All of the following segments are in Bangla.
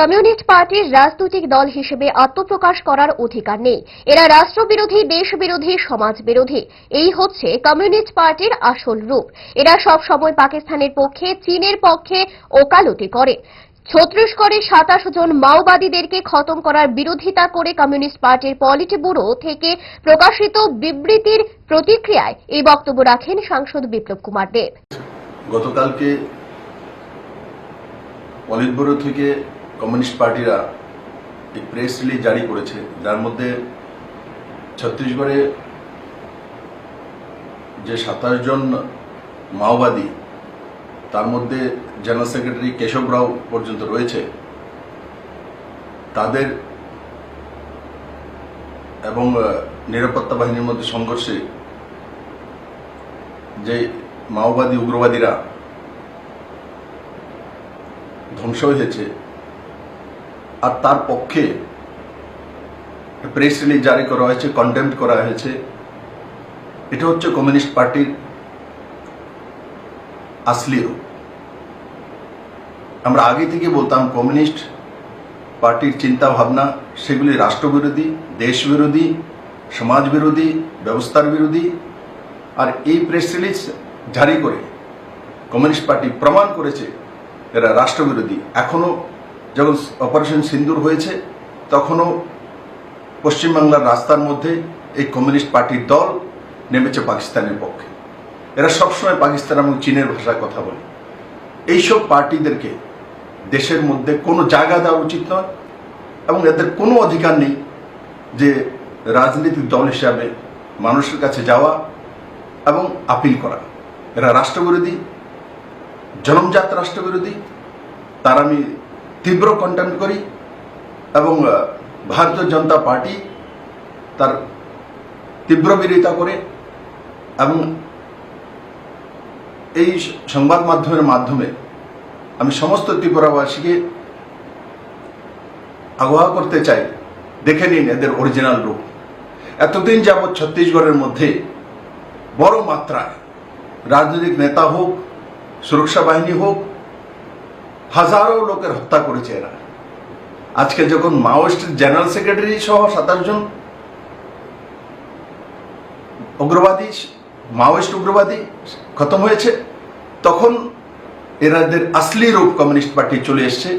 কমিউনিস্ট পার্টির রাজনৈতিক দল হিসেবে আত্মপ্রকাশ করার অধিকার নেই। এরা রাষ্ট্রবিরোধী, দেশবিরোধী সমাজ বিরোধী এই হচ্ছে কমিউনিস্ট পার্টির আসল রূপ। এরা সব সময় পাকিস্তানের পক্ষে, চীনের পক্ষে ওকালতি করে। ছত্রিশগড়ে সাতাশ জন মাওবাদীদেরকে খতম করার বিরোধিতা করে কমিউনিস্ট পার্টির পলিটি ব্যুরো থেকে প্রকাশিত বিবৃতির প্রতিক্রিয়ায় এই বক্তব্য রাখেন সাংসদ বিপ্লব কুমার দেব। গতকালকে পলিট ব্যুরো থেকে কমিউনিস্ট পার্টিরা এক প্রেস রিলিজ জারি করেছে, যার মধ্যে ছত্তিশগড়ে যে সাতাশ জন মাওবাদী, তার মধ্যে জেনারেল সেক্রেটারি কেশব রাও পর্যন্ত রয়েছে। তাদের এবং নিরাপত্তা বাহিনীর মধ্যে সংঘর্ষে যে মাওবাদী উগ্রবাদীরা ধ্বংস হয়েছে আর তার পক্ষে প্রেস রিলিজ জারি করা হয়েছে কন্টেম্প করা হয়েছে। এটা হচ্ছে কমিউনিস্ট পার্টির আসলি আমরা আগে থেকে বলতাম, কমিউনিস্ট পার্টির চিন্তা ভাবনা সেগুলি রাষ্ট্রবিরোধী, দেশবিরোধী সমাজ বিরোধী ব্যবস্থার বিরোধী। আর এই প্রেস রিলিজ জারি করে কমিউনিস্ট পার্টি প্রমাণ করেছে এরা রাষ্ট্রবিরোধী। এখনও যখন অপারেশন সিন্দুর হয়েছে, তখনও পশ্চিমবাংলার রাস্তার মধ্যে এই কমিউনিস্ট পার্টির দল নেমেছে পাকিস্তানের পক্ষে। এরা সবসময় পাকিস্তান এবং চীনের ভাষায় কথা বলে। এইসব পার্টিদেরকে দেশের মধ্যে কোনো জায়গা দেওয়া উচিত নয় এবং এদের কোনো অধিকার নেই যে রাজনৈতিক দল হিসাবে মানুষের কাছে যাওয়া এবং আপিল করা। এরা রাষ্ট্রবিরোধী, জনমজাত রাষ্ট্রবিরোধী তার আমি তীব্র কন্টেম্প করি এবং ভারতীয় জনতা পার্টি তার তীব্র বিরোধিতা করে এবং এই সংবাদ মাধ্যমের মাধ্যমে আমি সমস্ত ত্রিপুরাবাসীকে আবহাওয়া করতে চাই, দেখে নিন এদের অরিজিনাল রূপ। এতদিন যাবৎ ছত্তিশগড়ের মধ্যে বড় মাত্রায় রাজনৈতিক নেতা হোক, সুরক্ষা বাহিনী হোক হাজারো লোকের হত্যা করেছে এরা। আজকে যখন মাওয়িস্ট জেনারেল সেক্রেটারি সহ সাতাশ জন উগ্রবাদী, মাওয়িস্ট উগ্রবাদী খতম হয়েছে, তখন এরাদের আসলি রূপ কমিউনিস্ট পার্টি চলে এসছে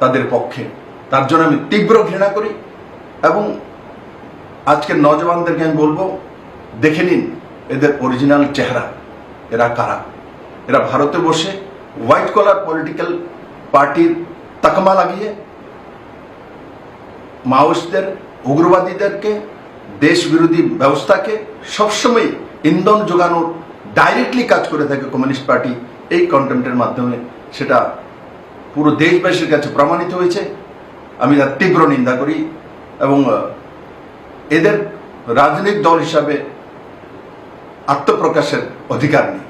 তাদের পক্ষে। তার জন্য আমি তীব্র ঘৃণা করি এবং আজকের নজওয়ানদেরকে আমি বলব, দেখে নিন এদের অরিজিনাল চেহারা, এরা কারা? এরা ভারতে বসে হোয়াইট কলার পলিটিক্যাল পার্টির তাকমা লাগিয়ে মাওয়িস্টদের, উগ্রবাদীদেরকে দেশ বিরোধী ব্যবস্থাকে সবসময় ইন্ধন যোগানোর ডাইরেক্টলি কাজ করে থাকে কমিউনিস্ট পার্টি এই কন্টেন্টের মাধ্যমে। সেটা পুরো দেশবাসীর কাছে প্রমাণিত হয়েছে। আমি তার তীব্র নিন্দা করি এবং এদের রাজনৈতিক দল হিসাবে আত্মপ্রকাশের অধিকার নেই।